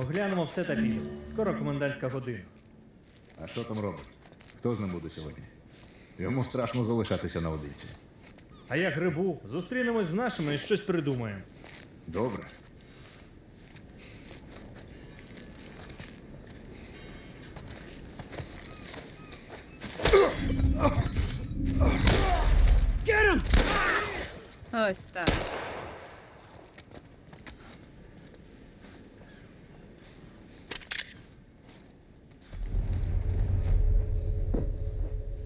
оглянемо все та підемо. Скоро комендантська година. А що там робить? Хто з ним буде сьогодні? Йому страшно залишатися наодинці. А я грибу, зустрінемось з нашими і щось придумаємо. Добре. Ось так.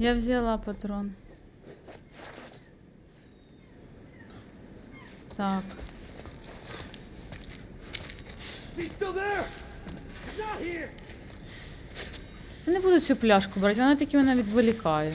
Я взяла патрон. Так. Я не буду цю пляшку брати, вона тільки мене відволікає.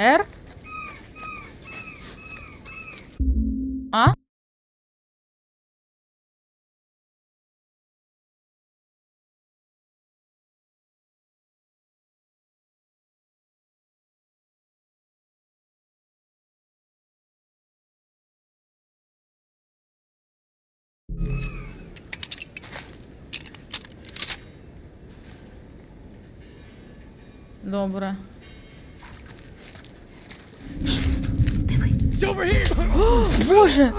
Р? А? Добре. О, Боже!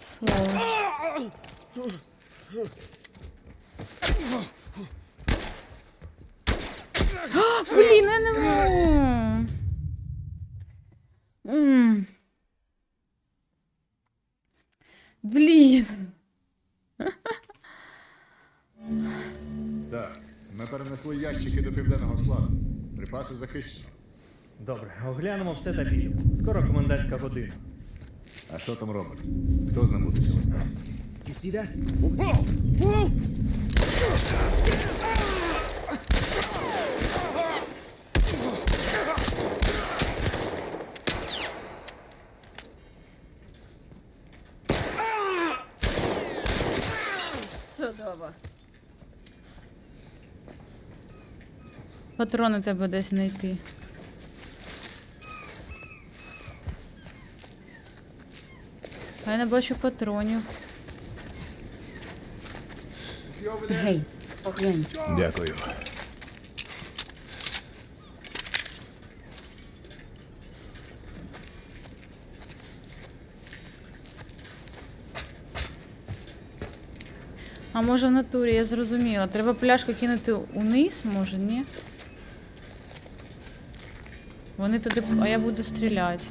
Сволочь. А, Блін, я не можу. Блін. Так, ми перенесли ящики до південного складу. Припаси захищено. Добре, оглянемо все та підемо. Скоро комендантська година. А що там робить? Хто з ним буде сьогодні? Чудово. Патрони тебе десь знайти. А я не бачу патронів. Гей, поглянь. Дякую. А може в натурі, я зрозуміла. Треба пляшку кинути униз, може, ні? Вони туди, а я буду стріляти.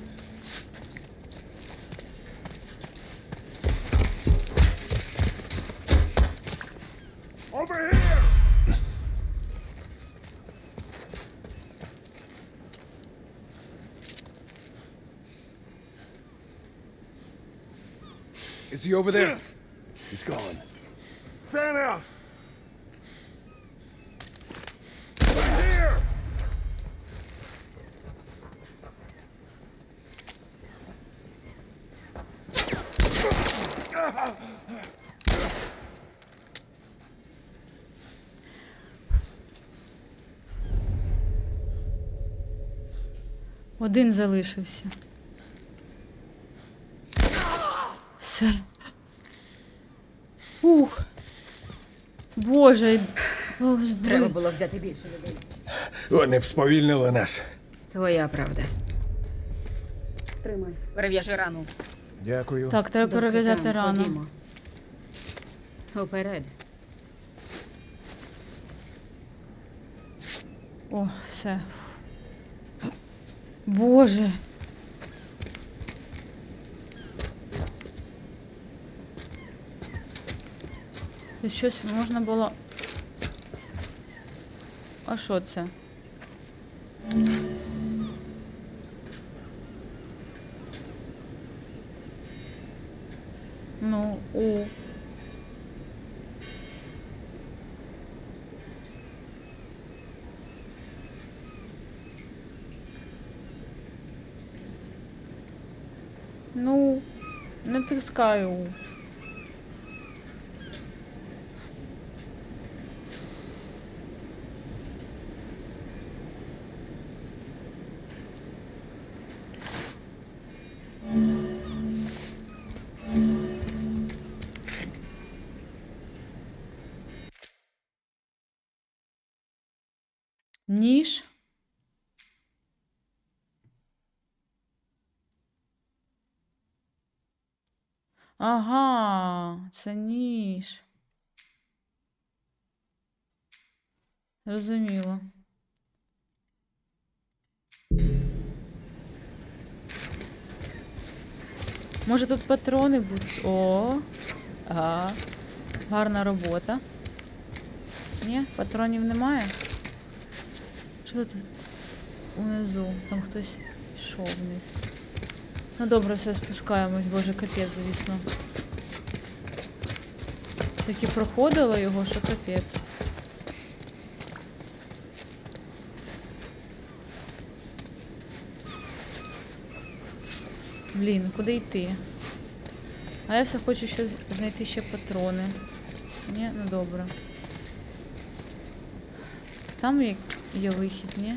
Over there? Один залишився. Все. Ух. Боже. Боже. Треба було взяти більше людей. Вони б сповільнили нас. Твоя правда. Тримай. Перев'яжи рану. Дякую. Так, треба Добре, перев'язати там, рану. ходімо. Уперед. О, все. Боже. Тут щось можна було. А що це? Ну, у. Натискаю. У. Ніж. Ага, це ніж. Зрозуміло. Може тут патрони будуть? О, ага. Гарна робота. Ні, патронів немає. Що тут унизу? Там хтось йшов вниз. Ну добре, все спускаємось, боже, капець, звісно. Такі проходило його, що капець. Блін, куди йти? А я все хочу щось знайти ще патрони. Ні, ну добре. Там є, є вихід, ні?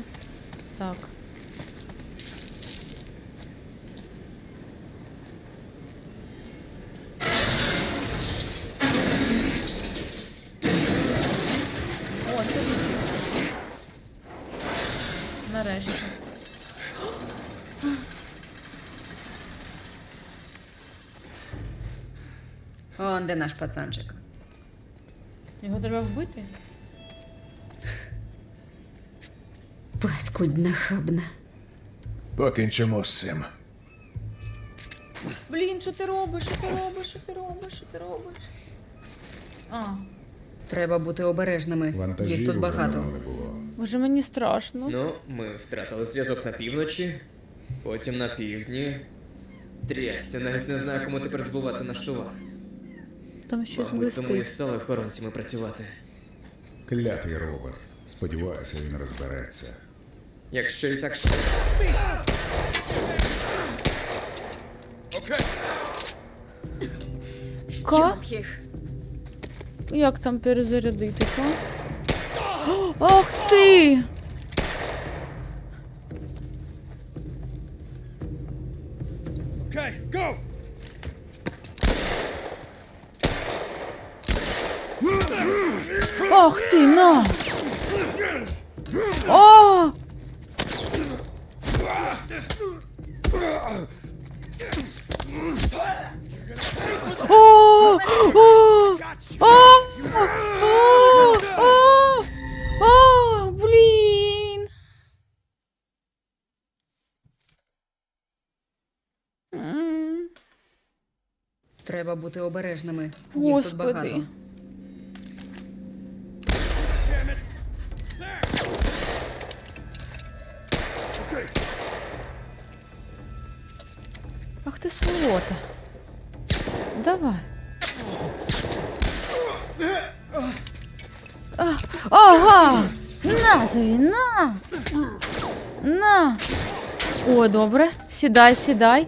Так. О, це вихід. Нарешті. Он де наш пацанчик. Його треба вбити? Паскудна хабна. Покінчимо з цим. Блін, що ти робиш? Що ти робиш? Що ти робиш? Що ти робиш? А, Треба бути обережними. Їх тут багато. боже, мені страшно. Ну, ми втратили зв'язок на півночі, потім на півдні. Трясця, навіть не знаю, кому тепер збувати наш товар. Там щось Мабуть, тому і блистить. стали охоронцями працювати. Клятий Роберт. Сподіваюся, він розбереться. Якщо і так що. Ка? їх. Як там перезарядити, ка? О, Ах ти! Okay, go! Ах ти, на! О! О! О! О! О! О! О! Блін! Треба бути обережними. Їх тут багато. Господи. Тобі, на! На! О, добре. Сідай, сідай.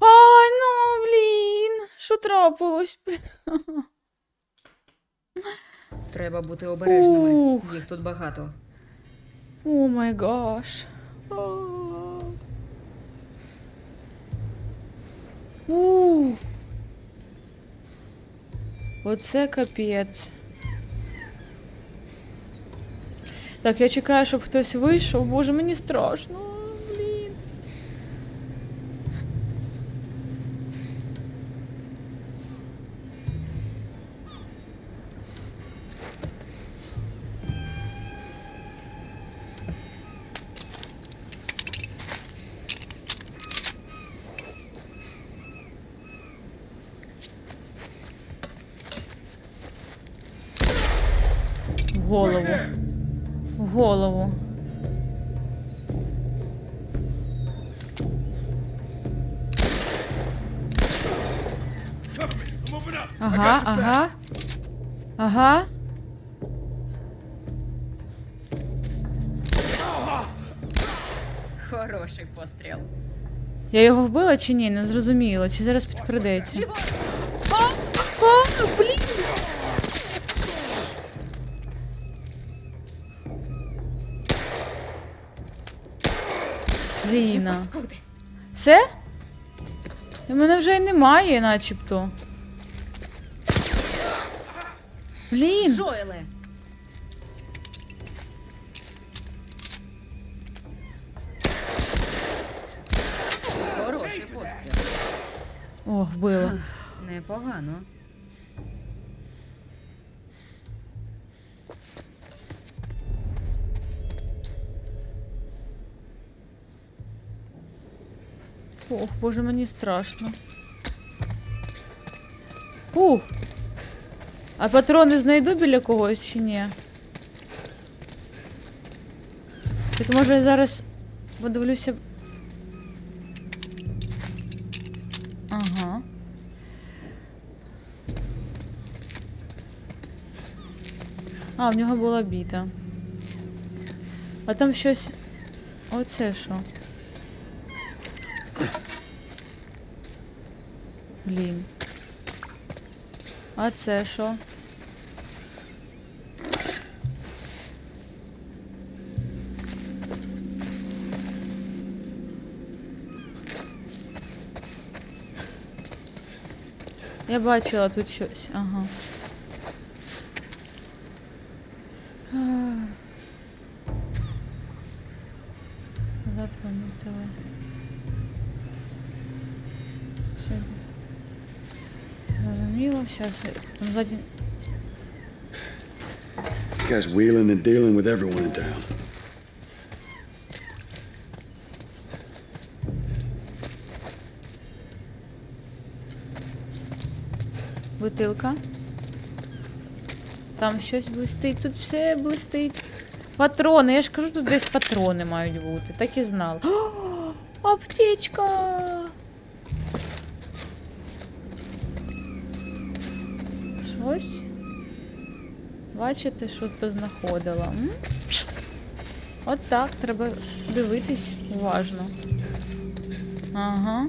Ай, ну, блін. Що трапилось? Треба бути обережними. Їх тут багато. О май гаш. Ух. Оце капець. Так, я чекаю, щоб хтось вийшов. Боже, мені страшно. Голову. В голову. Ага, ага. Ага. Хороший постріл. Я його вбила чи ні? Не зрозуміла. Чи зараз підкрадеться? А, а, блін! Ліна. Все? І мене вже й немає, начебто. Блін! Джоеле. Хороший постріл. О, вбила. Непогано. Ох, боже, мені страшно. Ух. А патрони знайду біля когось чи ні? Так може я зараз подивлюся. Ага. А, в нього була біта. А там щось. Оце що? Блін. А це що? Я бачила тут щось, ага. Зараз там ззаді. This guy's wheeling and dealing with everyone in town. Бутилка. Там щось блистить, тут все блистить. Патрони, я ж кажу, тут десь патрони мають бути. Так і знала. О, аптечка! Щось. Бачите, що познаходила. М? От так, треба дивитись уважно. Ага.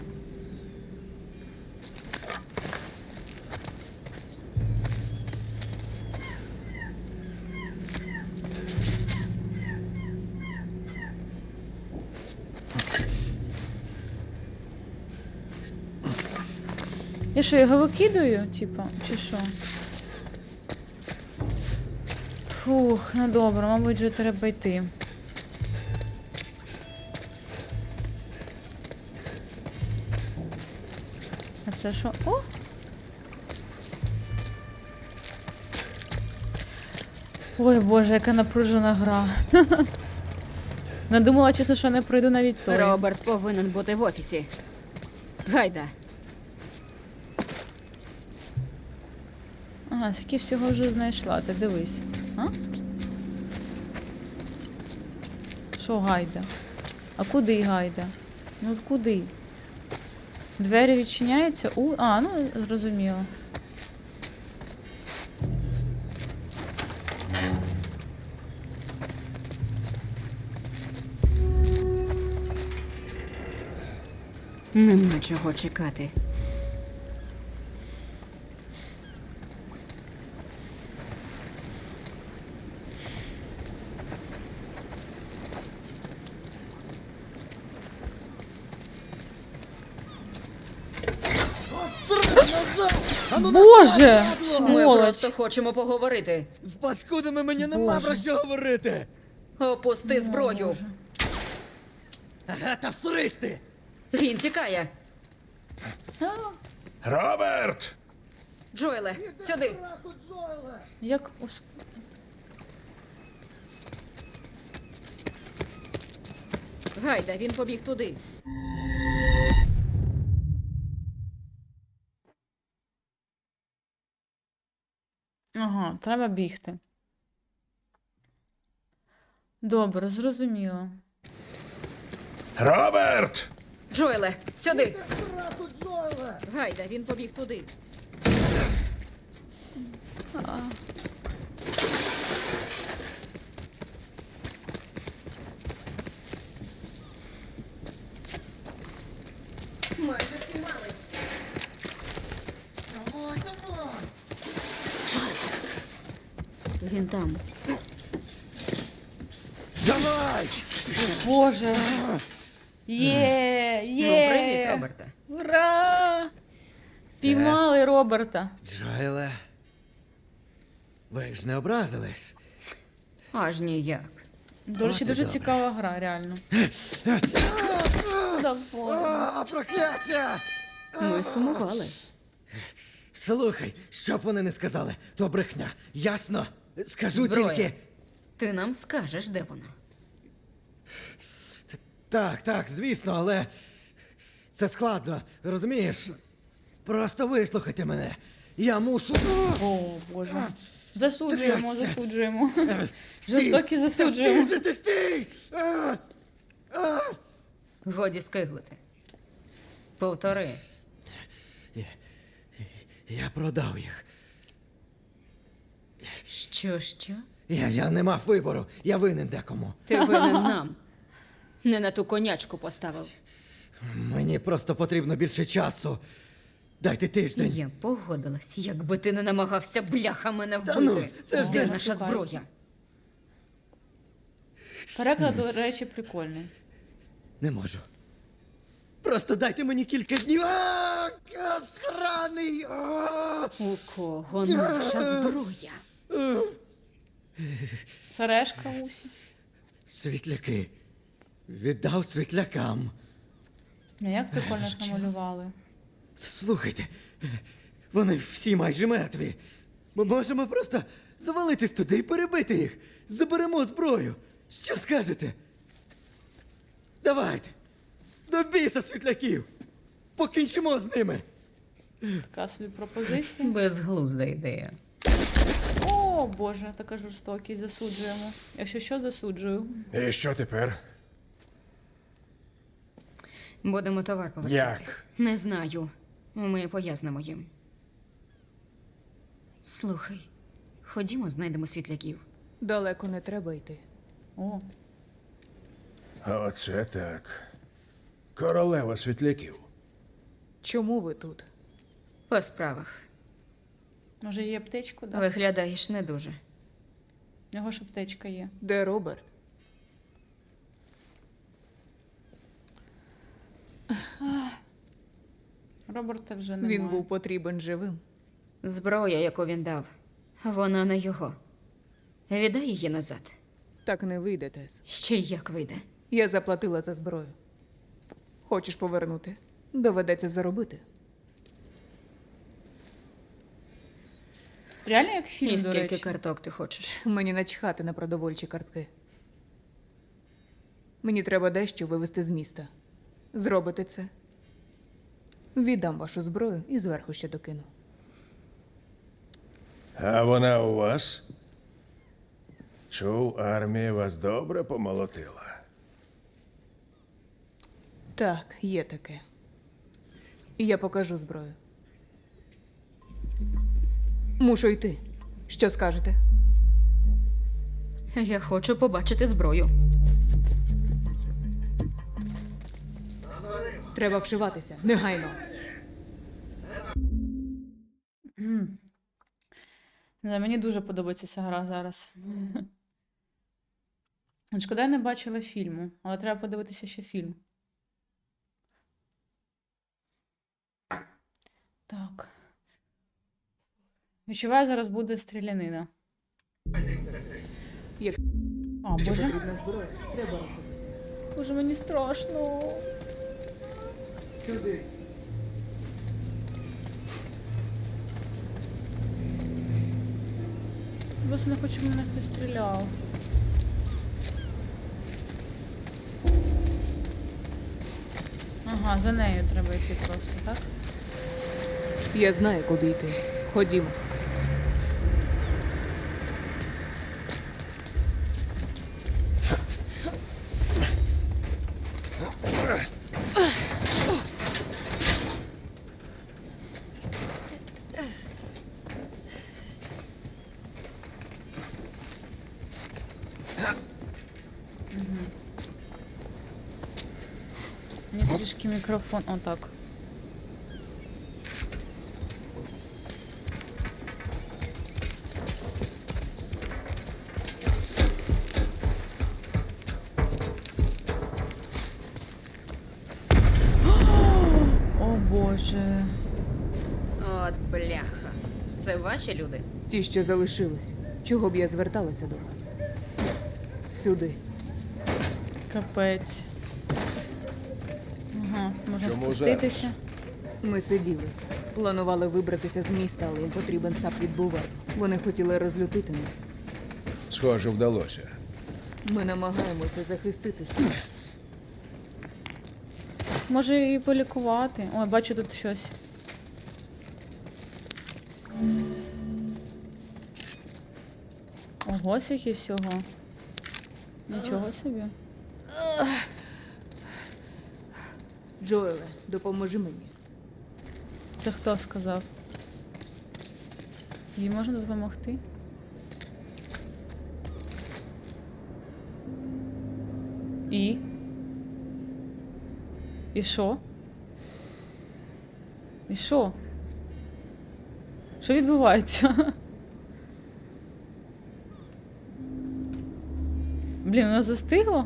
Я що, його викидаю, типа, чи що? Фух, ну добре, мабуть, вже треба йти. А це що? О! Ой, боже, яка напружена гра. Надумала, чесно, що не пройду навіть той. Роберт повинен бути в офісі. Гайда. Ага, скільки всього вже знайшла, ти дивись. А? Що гайда? А куди гайда? Ну куди? Двері відчиняються? У. А, ну зрозуміло. Нема чого чекати. Боже! Ми Сволоч! просто хочемо поговорити. З паскудами мені нема Боже. про що говорити. Опусти зброю. Ага, та всрись ти! Він тікає. Роберт! Джоеле, сюди. Як ус... Гайда, він побіг туди. Ага, треба бігти. Добре, зрозуміло. Роберт! Джоеле, сюди! Гайда, він побіг туди. А. там. Давай! Боже. Є, Ну, привіт, є. Роберте. Ура! Піймали Роберта. Джоеле. Ви ж не образились. Аж ніяк. До речі, От і дуже добре. цікава гра, реально. А, прокляття! Ми сумували. Слухай, що б вони не сказали, то брехня. Ясно? Скажу Зброя. тільки. Ти нам скажеш, де вона. Так, так, звісно, але це складно, розумієш? Просто вислухайте мене. Я мушу. О, Боже. Засуджуємо, засуджуємо. Жорстокі засуджуємо. Стій, стій! Годі скиглити. Повтори. Я продав їх. Що, що? Я, я не мав вибору, я винен декому. Ти винен нам. Не на ту конячку поставив. Мені просто потрібно більше часу. Дайте тиждень. Я погодилась, якби ти не намагався бляха мене Та ну, це ж Де не- наша зброя? Переклад, до речі, прикольний. Не можу. Просто дайте мені кілька днів. А, а, сраний! А! У кого наша зброя? Сережка усі. Світляки. Віддав світлякам. А як прикольно ж намалювали. Слухайте, вони всі майже мертві. Ми можемо просто завалитись туди і перебити їх. Заберемо зброю. Що скажете? Давайте. До біса світляків. Покінчимо з ними. Така собі пропозиція. Безглузда ідея. О, Боже, така жорстокість, засуджуємо. Якщо що, засуджую. І що тепер? Будемо товар повертати. Як? Не знаю. Ми пояснимо їм. Слухай, ходімо, знайдемо світляків. Далеко не треба йти. О, Оце так. Королева світляків. Чому ви тут? По справах. Може є аптечку? Да? Виглядаєш не дуже. У нього ж аптечка є. Де Роберт? Роберта вже немає. Він був потрібен живим. Зброя, яку він дав, вона не його. Віддай її назад. Так не вийде, Тес. Ще й як вийде. Я заплатила за зброю. Хочеш повернути? Доведеться заробити. Реально як фільм, І до скільки речі. карток ти хочеш? Мені начхати на продовольчі картки. Мені треба дещо вивезти з міста. Зробите це. Віддам вашу зброю і зверху ще докину. А вона у вас? Чув, армія вас добре помолотила. Так, є таке. І я покажу зброю. Мушу йти. Що скажете? Я хочу побачити зброю. Треба вшиватися. Негайно. Не мені дуже подобається ця гра зараз. Шкода, я не бачила фільму, але треба подивитися ще фільм. Так. Відчуваю, зараз буде стрілянина. А, боже. Боже, мені страшно. Просто не хочу, мене хтось стріляв. Ага, за нею треба йти просто, так? Я знаю, куди йти. Ходімо. Мікрофон. Отак. О боже. От бляха. Це ваші люди? Ті, що залишились. Чого б я зверталася до вас? Сюди. Капець. Можна Чому спуститися. Ми сиділи. Планували вибратися з міста, але їм потрібен цап від бувер. Вони хотіли розлютити нас. Схоже, вдалося. Ми намагаємося захиститися. Може і полікувати. Ой, бачу тут щось. Ого, скільки всього. Нічого собі. Джоеле, допоможи мені. Це хто сказав? Їй можна допомогти? І? І що? І що? Що відбувається? Блін, вона застигла?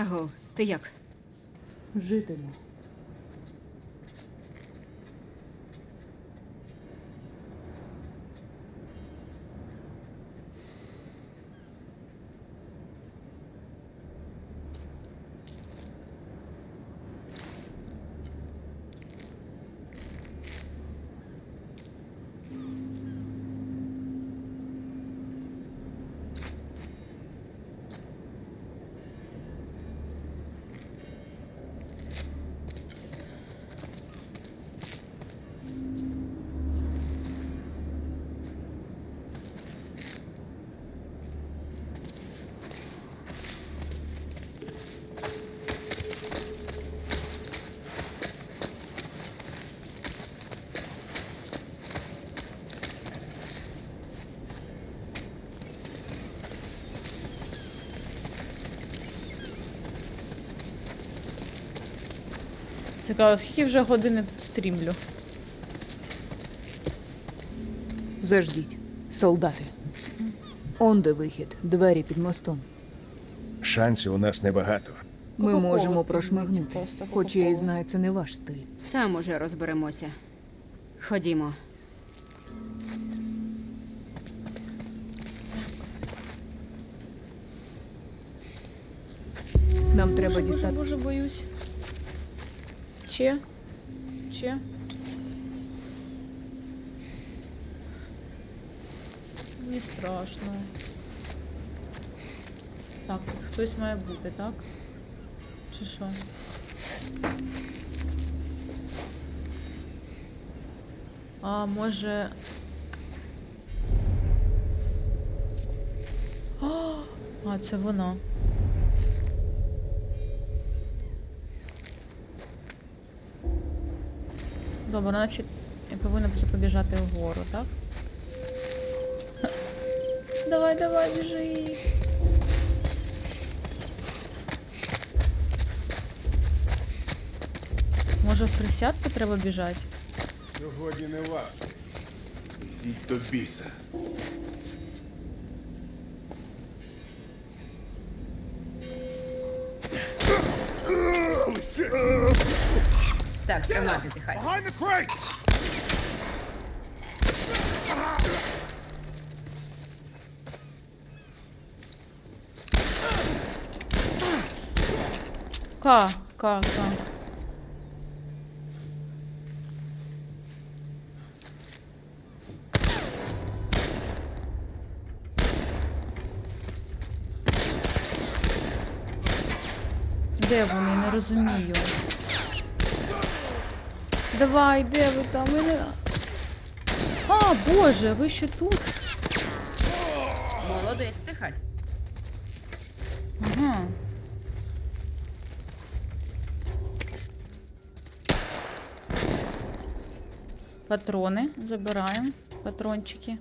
Аго, ти як? Жителю. Цікаво, скільки вже години тут стрімлю? Заждіть, солдати. Он де вихід, двері під мостом. Шансів у нас небагато. Ми можемо підніміть, прошмигнути. просто Хоч я і знаю, це не ваш стиль. Там уже розберемося. Ходімо. Нам треба Боже, боже, дістати. боже, боюсь. Че? Че? Мені страшно. Так, хтось має бути, так? Чи що? А може. А це вона. Добре, значить, я повинна побіжати вгору, так? Давай, давай, біжи. Може в присядку треба біжати? Сьогодні не важко. Ідіть до біса. Тримати Техас. Ка, ка, ка. Де вони? Не розумію. Давай, де ви там? Не... А, боже, ви ще тут? Молодець, Техас. Ага. Патрони забираємо. Патрончики.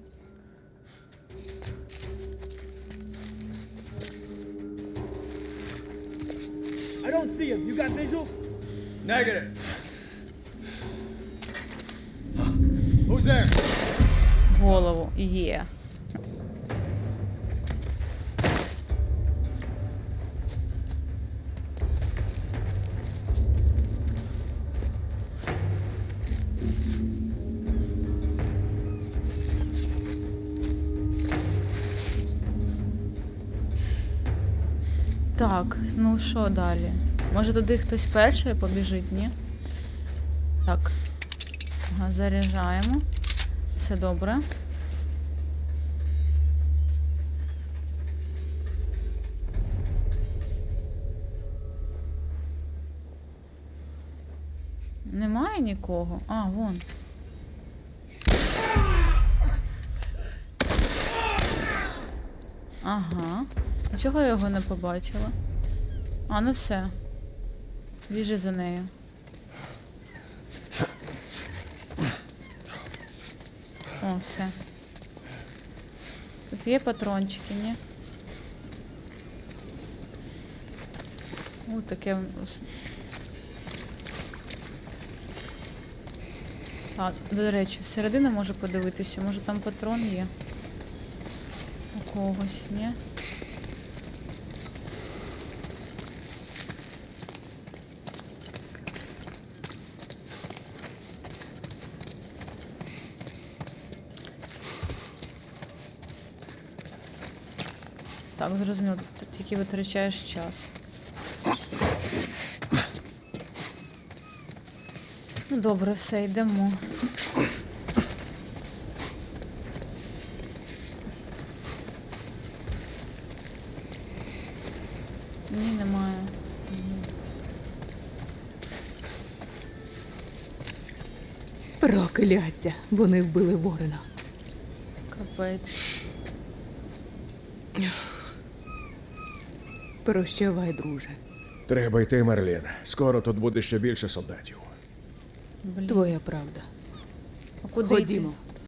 I don't see him. You got visual? Negative. Голову. Є. Так, ну що далі? Може туди хтось перший побіжить, ні? Ага, заряджаємо. Все добре. Немає нікого? А, вон. Ага. А чого я його не побачила? А, ну все. Біжи за нею. О, все. Тут є патрончики, ні? О, таке. А, до речі, всередину можу подивитися, може там патрон є. У когось, ні? Так, зрозуміло, тут тільки витрачаєш час. Ну добре, все, йдемо. Ні, немає. Прокляття! Вони вбили ворона. Капець. Прощавай, друже. Треба йти, Мерлін. Скоро тут буде ще більше солдатів. Блін. Твоя правда. А куди Ходімо. йти?